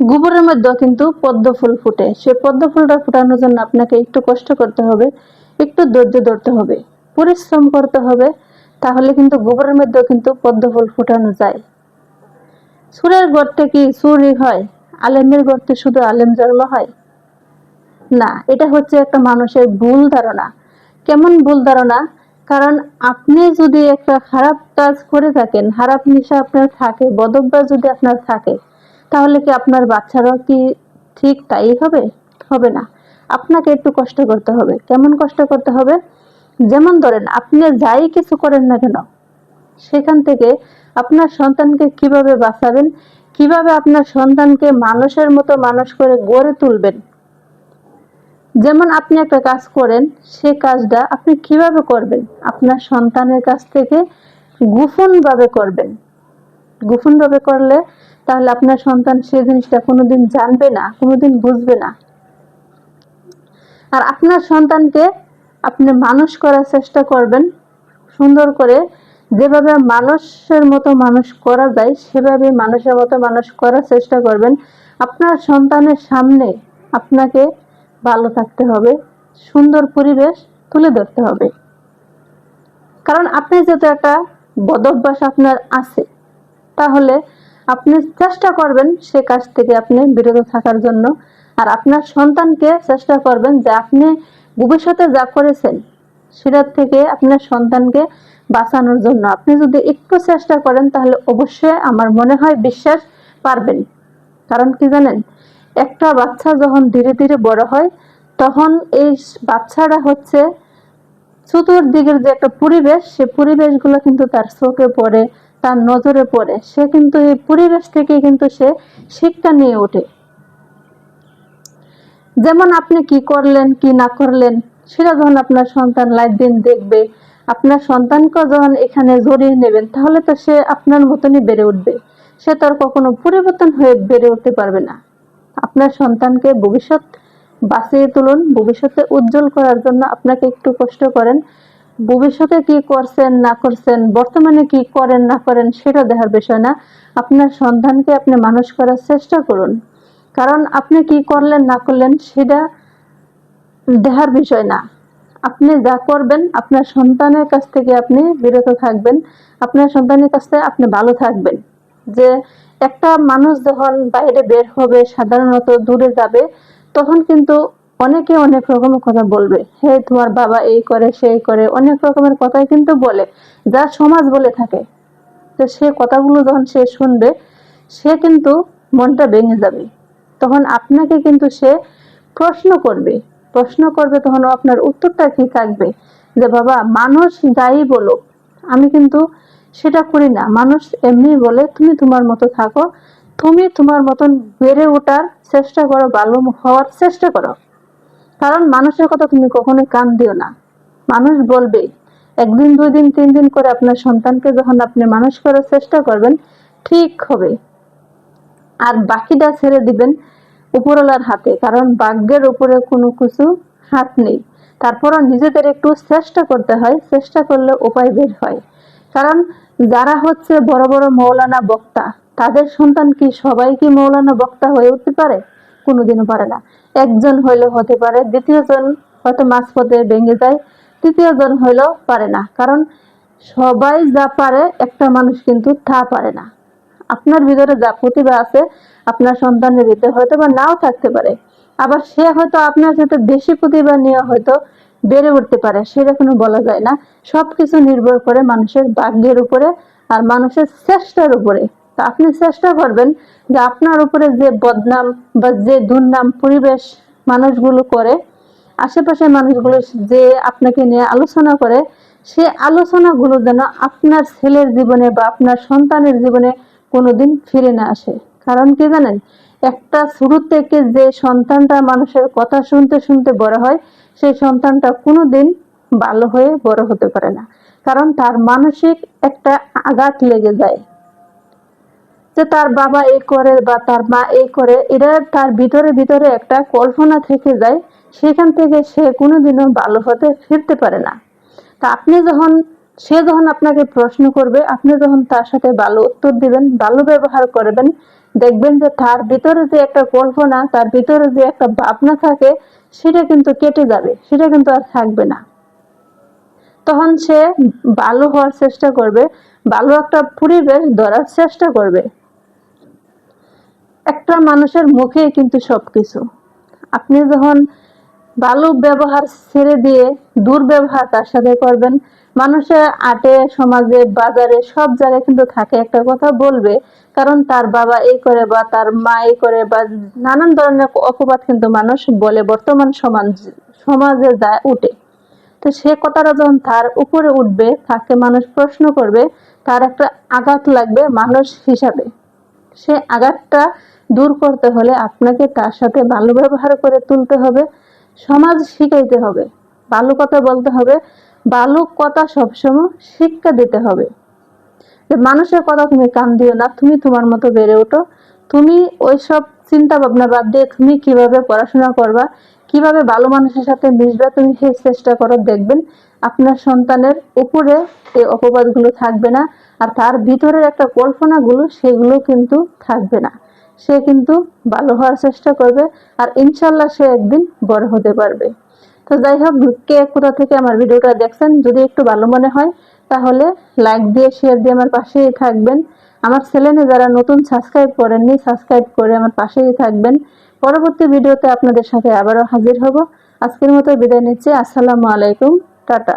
গোবরের মধ্যেও কিন্তু পদ্ম ফুল ফুটে। সেই পদ্ম ফুলটা ফোটানোর জন্য আপনাকে একটু কষ্ট করতে হবে, একটু ধৈর্য ধরতে হবে, পরিশ্রম করতে হবে, তাহলে কিন্তু গোবরের মধ্যেও কিন্তু পদ্ম ফুল ফোটানো যায়। সুরের গর্তে কি সুরই হয়? আলেমের গর্তে শুধু আলেম জন্ম হয়? না, এটা হচ্ছে একটা মানুষের ভুল ধারণা। কেমন ভুল ধারণা? কারণ আপনি যদি একটা খারাপ কাজ করে থাকেন, খারাপ নেশা আপনার থাকে, বদভ্যাস যদি আপনার থাকে তাহলে কি আপনার বাচ্চারাও কি ঠিক তাই হবে? হবে না। আপনাকে একটু কষ্ট করতে হবে। কেমন কষ্ট করতে হবে? যেমন ধরেন, আপনি যাই কিছু করেন না কেন, সেখান থেকে আপনার সন্তানকে কীভাবে বাঁচাবেন? কীভাবে আপনার সন্তানকে মানুষের মতো মানুষ করে গড়ে তুলবেন? যেমন আপনি একটা কাজ করেন, সে কাজটা আপনি কীভাবে করবেন? আপনার সন্তানের কাছ থেকে গোপনভাবে করবেন। গোপনভাবে করলে তাহলে আপনার সন্তান সেই জিনিসটা কোনোদিন জানবে না, কোনোদিন বুঝবে না। আর আপনার সন্তানকে আপনি মানুষ করার চেষ্টা করবেন, সুন্দর করে। যেভাবে মানুষের মতো মানুষ করা যায়, সেভাবে মানুষের মতো মানুষ করার চেষ্টা করবেন। আপনার সন্তানের সামনে আপনাকে ভালো থাকতে হবে, সুন্দর পরিবেশ তুলে ধরতে হবে। কারণ আপনি যেহেতু একটা বদভ্যাস আপনার আছে, তাহলে আপনি চেষ্টা করবেন সে কাজ থেকে আপনি বিরত থাকার জন্য। আর আপনার সন্তানকে চেষ্টা করবেন যে আপনি ভবিষ্যতে যা করেছেন সেটার থেকে আপনার সন্তানকে বাঁচানোর জন্য। আপনি যদি একটু চেষ্টা করেন, তাহলে অবশ্যই আমার মনে হয় বিশ্বাস পারবেন। কারণ কি জানেন, একটা বাচ্চা যখন ধীরে ধীরে বড় হয়, তখন এই বাচ্চাটা হচ্ছে চতুর্দিকের যে একটা পরিবেশ, সে পরিবেশগুলো কিন্তু তার চোখে পড়ে তার নজরে পড়ে। সে কিন্তু এই পরিবেশ থেকে কিন্তু সে শিক্ষা নিয়ে ওঠে। যেমন আপনি কি করলেন, কি না করলেন, সেটা যখন আপনার সন্তান লাইফ দিন দেখবে, আপনার সন্তানকে যখন এখানে জড়িয়ে নেবেন, তাহলে তো সে আপনার মতনই বেড়ে উঠবে। সে তার কখনো পরিবর্তন হয়ে বেড়ে উঠতে পারবে না। আপনার সন্তানকে ভবিষ্যৎ বাঁচিয়ে তুলুন, ভবিষ্যতে উজ্জ্বল করার জন্য আপনাকে একটু কষ্ট করেন। ভবিষ্যতে কি করছেন, না করছেন, বর্তমানে কি করেন, না করেন, সেটা দেখার বিষয় না। আপনার সন্তানকে আপনি মানুষ করার চেষ্টা করুন। কারণ আপনি কি করলেন, না করলেন, সেটা দেখার বিষয় না। আপনি যা করবেন, আপনার সন্তানের কাছ থেকে আপনি বিরত থাকবেন। আপনার সন্তানের কাছ থেকে আপনি ভালো থাকবেন। যে একটা মানুষ যখন বাইরে বের হবে, সাধারণত দূরে যাবে, তখন কিন্তু অনেকে অনেক রকমের কথা বলবে, হে তোমার বাবা এই করে, সেই করে। অনেক রকমের কথাই কিন্তু বলে, যা সমাজ বলে থাকে। তো সে কথাগুলো যখন সে শুনবে, সে কিন্তু মনটা ভেঙে যাবে। তখন আপনাকে কিন্তু সে প্রশ্ন করবে। প্রশ্ন করবে, তখন আপনার উত্তরটা কি থাকবে যে, বাবা, মানুষ যাই বলো আমি কিন্তু সেটা করি না। মানুষ এমনি বলে, তুমি তোমার মতো থাকো। তুমি তোমার মতন বেড়ে ওঠার চেষ্টা করো, ভালো হওয়ার চেষ্টা করো। কারণ মানুষের কথা তুমি কখনো কান দিও না। মানুষ বলবে, একদিন দুই দিন তিন দিন করে আপনার সন্তানকে যখন আপনি মানুষ করার চেষ্টা করবেন, ঠিক হবে। আর বাকিটা ছেড়ে দিবেন উপরওয়ালার হাতে, কারণ ভাগ্যের উপরে কোনো কিছু হাত নেই। তারপরও নিজেদের একটু চেষ্টা করতে হয়, চেষ্টা করলে উপায় বের হয়। কারণ যারা হচ্ছে বড় বড় মৌলানা বক্তা, তাদের সন্তান কি সবাই কি মৌলানা বক্তা হয়ে উঠতে পারে? কোনোদিনও পারে না। একজন হইলে হতে পারে, দ্বিতীয়জন হয়তো মাঝপথে ভেঙে যায়, তৃতীয়জন হইলেও পারে না। কারণ সবাই যা পারে, একটা মানুষ কিন্তু তা পারে না। আপনার ভিতরে যা প্রতিভা আছে, আপনার সন্তানের ভিতরে হয়তো বা নাও থাকতে পারে। আবার সে হয়তো আপনার সাথে বেশি প্রতিভা নিয়ে হয়তো বেড়ে উঠতে পারে সেটা কোনো বলা যায় না। সবকিছু নির্ভর করে মানুষের ভাগ্যের উপরে আর মানুষের চেষ্টার উপরে। তা আপনি চেষ্টা করবেন যে আপনার উপরে যে বদনাম বা যে দুর্নাম পরিবেশ মানুষগুলো করে আশেপাশের মানুষগুলো যে আপনাকে নিয়ে আলোচনা করে, সে আলোচনাগুলো যেন আপনার ছেলের জীবনে বা আপনার সন্তানের জীবনে কোনোদিন ফিরে না আসে। কারণ কি জানেন, একটা শুরু থেকে যে সন্তানটা মানুষের কথা শুনতে শুনতে বড় হয়, সেই সন্তানটা কোনোদিন ভালো হয়ে বড় হতে পারে না। কারণ তার মানসিক একটা আঘাত লেগে যায়। যে তার বাবা এই করে বা তার মা এই করে, এটা তার ভিতরে ভিতরে একটা কল্পনা থেকে যায়, সেখান থেকে সে কোনোদিনও ভালো হতে ফিরতে পারে না। তা আপনি যখন, সে যখন আপনাকে প্রশ্ন করবে, আপনি যখন তার সাথে ভালো উত্তর দিবেন ভালো ব্যবহার করবেন, দেখবেন যে তার ভিতরে যে একটা কল্পনা, তার ভিতরে যে একটা ভাবনা থাকে, সেটা কিন্তু কেটে যাবে, সেটা কিন্তু আর থাকবে না। তখন সে ভালো হওয়ার চেষ্টা করবে ভালো একটা পরিবেশ ধরার চেষ্টা করবে। একটা মানুষের মুখে কিন্তু সবকিছু। আপনি যখন ভালো ব্যবহার ছেড়ে দিয়ে দুর্ব্যবহার তার সাথে করবেন, মানুষের আটে, সমাজে, বাজারে, সব জায়গায় কিন্তু থাকে একটা কথা বলবে, কারণ তার বাবা এই করে বা তার মা এই করে বা নানান ধরনের অপবাদ কিন্তু মানুষ বলে বর্তমান সমাজ, সমাজে যায় উঠে। তো সে কথাটা যখন তার উপরে উঠবে, তাকে মানুষ প্রশ্ন করবে, তার একটা আঘাত লাগবে মানুষ হিসাবে। সে আঘাতটা দূর করতে হলে আপনাকে তার সাথে ভালো ব্যবহার করে তুলতে হবে, সমাজ শিখাইতে হবে। ভালো কথা বলতে হবে ভালো কথা সবসময় শিক্ষা দিতে হবে। মানুষের কথা তুমি কান দিও না, তুমি তোমার মতো বেড়ে ওঠো। তুমি ওইসব চিন্তা ভাবনা বাদ দিয়ে তুমি কীভাবে পড়াশোনা করবা, কীভাবে ভালো মানুষের সাথে মিশবে, তুমি সেই চেষ্টা করো, দেখবেন আপনার সন্তানের উপরে এই অপবাদগুলো থাকবে না আর তার ভিতরের একটা কল্পনাগুলো সেগুলো কিন্তু থাকবে না। সে কিন্তু ভালো হওয়ার চেষ্টা করবে আর ইনশাল্লাহ সে একদিন বড় হতে পারবে। তো যাই হোক, কে কোথা থেকে আমার ভিডিওটা দেখছেন, যদি একটু ভালো মনে হয়, তাহলে লাইক দিয়ে শেয়ার দিয়ে আমার পাশেই থাকবেন। আমার চ্যানেলে যারা নতুন সাবস্ক্রাইব করেননি সাবস্ক্রাইব করে আমার পাশেই থাকবেন। পরবর্তী ভিডিওতে আপনাদের সাথে আবারও হাজির হব। আজকের মতো বিদায় নিচ্ছি। আসসালামু আলাইকুম। টাটা।